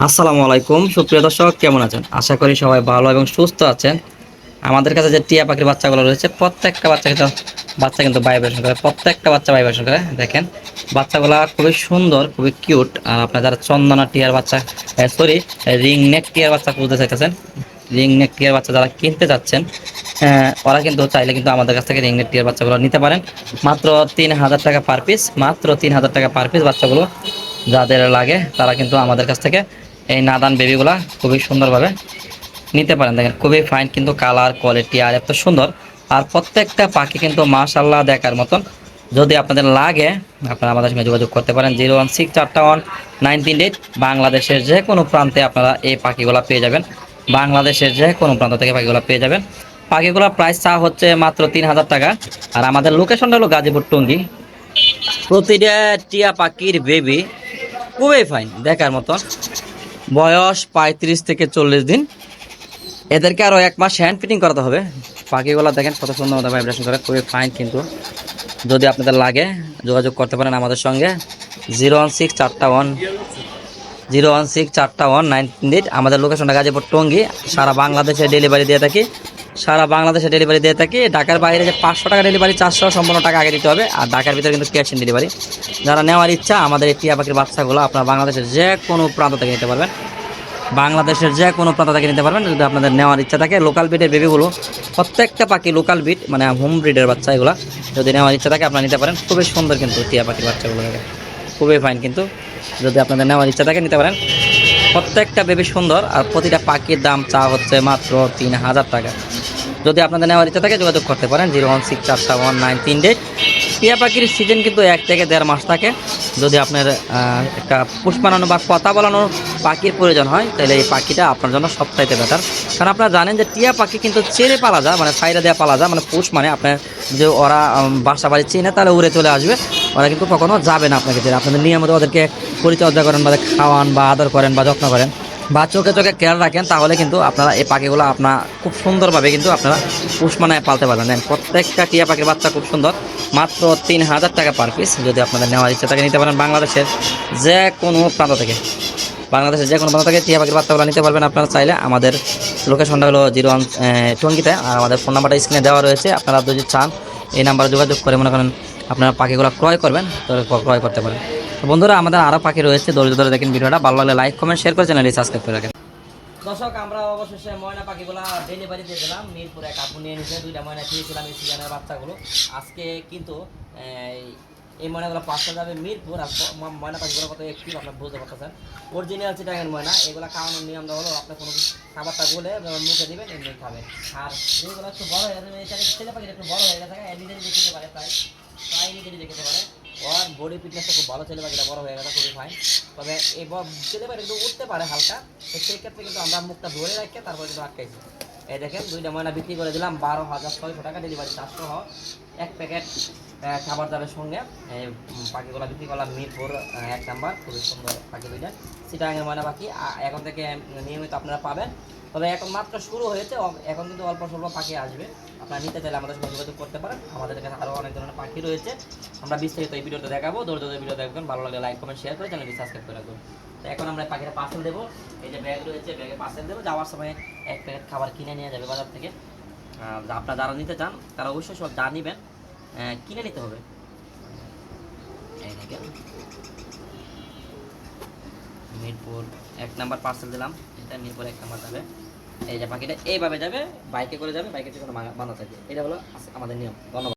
আসসালামু আলাইকুম। সুপ্রিয় দর্শক, কেমন আছেন? আশা করি সবাই ভালো এবং সুস্থ আছেন। আমাদের কাছে যে টিয়া পাখির বাচ্চাগুলো রয়েছে, প্রত্যেকটা বাচ্চা কিন্তু বাচ্চা কিন্তু ভাইব্রেশন করে, প্রত্যেকটা বাচ্চা ভাইব্রেশন করে। দেখেন, বাচ্চাগুলো খুবই সুন্দর, খুবই কিউট আর আপনার যারা চন্দনা টিয়ার বাচ্চা সরি রিং নেক টিয়ার বাচ্চা খুঁজতে চাইতেছেন রিং নেক টিয়ার বাচ্চা যারা কিনতে চাচ্ছেন ওরা কিন্তু চাইলে কিন্তু আমাদের কাছ থেকে রিং নেক টিয়ার বাচ্চাগুলো নিতে পারেন। মাত্র তিন হাজার টাকা পার পিস মাত্র তিন হাজার টাকা পার পিস বাচ্চাগুলো যাদের লাগে, তারা কিন্তু আমাদের কাছ থেকে এই নাদান বেবিগুলা খুবই সুন্দরভাবে নিতে পারেন। দেখেন, খুবই ফাইন কিন্তু কালার কোয়ালিটি আর এত সুন্দর। আর প্রত্যেকটা পাখি কিন্তু মাশাল্লাহ দেখার মতন। যদি আপনাদের লাগে, আপনারা আমাদের সঙ্গে যোগাযোগ করতে পারেন। জিরো ওয়ান সিক্স চারটা ওয়ান নাইন তিন এইট। বাংলাদেশের যে কোনো প্রান্তে আপনারা এই পাখিগুলো পেয়ে যাবেন। বাংলাদেশের যে কোনো প্রান্ত থেকে পাখিগুলো পেয়ে যাবেন। পাখিগুলোর প্রাইস চা হচ্ছে মাত্র তিন হাজার টাকা। আর আমাদের লোকেশনটা হলো গাজীপুর টঙ্গী। প্রতিটা টিয়া পাখির বেবি খুবই ফাইন দেখার মতন। বয়স পঁয়ত্রিশ থেকে চল্লিশ দিন। এদেরকে আরও এক মাস হ্যান্ড ফিটিং করাতে হবে। পাখিগুলো দেখেন কত সুন্দর মতো ভাইব্রেশন করে, খুবই ফাইন কিন্তু। যদি আপনাদের লাগে, যোগাযোগ করতে পারেন আমাদের সঙ্গে। জিরো ওয়ান সিক্স চারটা ওয়ান, জিরো ওয়ান সিক্স চারটা ওয়ান নাইন এইট। আমাদের লোকেশনটা গাজীপুর টঙ্গি। সারা বাংলাদেশে ডেলিভারি দিয়ে থাকি। সারা বাংলাদেশে ডেলিভারি দিয়ে থাকি। ঢাকার বাইরে যে পাঁচশো টাকা ডেলিভারি চারশো সম্পূর্ণ টাকা আগে দিতে হবে। আর ঢাকার ভিতরে কিন্তু ক্যাশ ইন ডেলিভারি যারা নেওয়ার ইচ্ছা, আমাদের এই টিয়া পাখির বাচ্চাগুলো আপনারা বাংলাদেশের যে কোনো প্রান্ত থেকে নিতে পারবেন। বাংলাদেশের যে কোনো প্রান্ত থেকে নিতে পারবেন। যদি আপনাদের নেওয়ার ইচ্ছা থাকে লোকাল বিটের বেবিগুলো প্রত্যেকটা পাখি লোকাল বিট মানে হোম ব্রিডের বাচ্চা এগুলো, যদি নেওয়ার ইচ্ছা থাকে, আপনারা নিতে পারেন। খুবই সুন্দর কিন্তু টিয়া পাখির বাচ্চাগুলো খুবই ফাইন কিন্তু। যদি আপনাদের নেওয়ার ইচ্ছা থাকে, নিতে পারেন। প্রত্যেকটা বেবি সুন্দর। আর প্রতিটা পাখির দাম চা হচ্ছে মাত্র তিন হাজার টাকা। যদি আপনাদের নেওয়ার ইচ্ছা থাকে যোগাযোগ করতে পারেন জিরো ওয়ান সিক্স চারটা ওয়ান নাইন তিন ডেট। টিয়া পাখির সিজন কিন্তু এক থেকে দেড় মাস থাকে। যদি আপনার একটা পুষ বানানো বা কথা বলানোর পাখির প্রয়োজন হয়, তাহলে এই পাখিটা আপনার জন্য সবচাইতে বেটার কারণ আপনারা জানেন যে টিয়া পাখি কিন্তু চেরে পালা যায় মানে সাইডে দেওয়া পালা যায় মানে পুষ মানে আপনার যে ওরা বাসা বাড়ি চিনে তাহলে উড়ে চলে আসবে। ওরা কিন্তু কখনো যাবে না আপনাকে আপনাদের নিয়মিত ওদেরকে পরিচর্যা করেন বা খাওয়ান বা আদর করেন বা যত্ন করেন। বা চোখে চোখে খেয়াল রাখেন, তাহলে কিন্তু আপনারা এই পাখিগুলো আপনার খুব সুন্দরভাবে কিন্তু আপনারা পুষ্মানায় পালতে পারবেন। প্রত্যেকটা টিয়া পাখির বাচ্চা খুব সুন্দর। মাত্র তিন হাজার টাকা পার পিস যদি আপনাদের নেওয়ার ইচ্ছা থাকে, নিতে পারেন বাংলাদেশের যে কোনো প্রান্ত থেকে। বাংলাদেশের যে কোনো প্রান্ত থেকে টিয়া পাখির বাচ্চাগুলো নিতে পারবেন আপনারা চাইলে। আমাদের লোকেশনটা হলো জিরো ওয়ান টঙ্গিতে। আর আমাদের ফোন নাম্বারটা স্ক্রিনে দেওয়া রয়েছে। আপনারা যদি চান, এই নাম্বারে যোগাযোগ করে মনে করেন, আপনারা পাখিগুলো ক্রয় করবেন তাহলে ক্রয় করতে পারেন। তো বন্ধুরা, আমাদের আরও পাখি রয়েছে, ধৈর্য ধরে দেখেন ভিডিওটা। ভালো লাগলে লাইক কমেন্ট শেয়ার করে চ্যানেলটি সাবস্ক্রাইব করে রাখেন। দর্শক, আমরা অবশেষে ময়না পাখিগুলো ডেলিভারি দিয়ে দিলাম। মিরপুরে কাপড় নিয়ে নিয়েছে দুইটা ময়না খেয়েছিলাম এই সিজনের বাচ্চাগুলো। আজকে কিন্তু এই- ময়নাগুলো পাঁচটা যাবে মিরপুর আর ময়না পাখিগুলো কত একটু আপনার বুঝতে পারতেছেন। অরিজিনাল চিটাঙের ময়না, এগুলো খাওয়ানোর নিয়মটা হলো, আপনি কোনো খাবারটা গুলে মুখে দিবেন, এমনি খাবে। আর যেগুলো একটু বড় হয়ে গেছে ছেলে পাখিটা একটু বড় হয়ে গেছে এ নিজে খেতে পারে প্রায়। প্রায় নিজে নিজে খেতে পারে। ওর বডি ফিটনেসটা খুব ভালো ছেলে পাখিটা বড় হয়ে গেছে, খুবই ফাইন তবে এই ছেলে পাখি কিন্তু উঠতে পারে হালকা, তো সেই ক্ষেত্রে কিন্তু আমরা মুখটা ধরে রাখি তারপরে কিন্তু আটকাইছি। এই দেখেন, দুইটা ময়না বিক্রি করে দিলাম, বারো হাজার ছয়শো টাকা ডেলিভারি চারশো। হয় এক প্যাকেট খাবার দাবের সঙ্গে পাখিগুলো বিক্রি করলাম, মিরপুর এক নাম্বার, খুবই সুন্দর পাখি দুইটা। সিটাঙের ময়না পাখি এখন থেকে নিয়মিত আপনারা পাবেন। তবে এখন মাত্র শুরু হয়েছে এখন কিন্তু অল্প স্বল্প পাখি আসবে। আপনারা নিতে চাইলে আমাদের সঙ্গে যোগাযোগ করতে পারেন। আমাদের কাছে আরও অনেক ধরনের পাখি রয়েছে। আমরা বিস্তারিত এই ভিডিওতে দেখাবো। ধৈর্য ধরে ভিডিও দেখবেন। ভালো লাগলে লাইক কমেন্ট শেয়ার করে চ্যানেলটি সাবস্ক্রাইব করে রাখবেন। তো এখন আমরা পাখিটা পার্সেল দেবো। এই যে ব্যাগ রয়েছে ব্যাগে পার্সেল দেবো। যাওয়ার সময় এক প্যাকেট খাবার কিনে নিয়ে যাবে বাজার থেকে। আপনারা যারা নিতে চান, তারা অবশ্যই সব যা নেবেন কিনে নিতে হবে। মিরপুর, এক নাম্বার পার্সেল দিলাম, এটা মিরপুর এক নাম্বার যাবে। এই যে পাখিটা এইভাবে যাবে, বাইকে করে যাবে বাইকে কোনো বানা থাকে। এটা হলো আমাদের নিয়ম। ধন্যবাদ।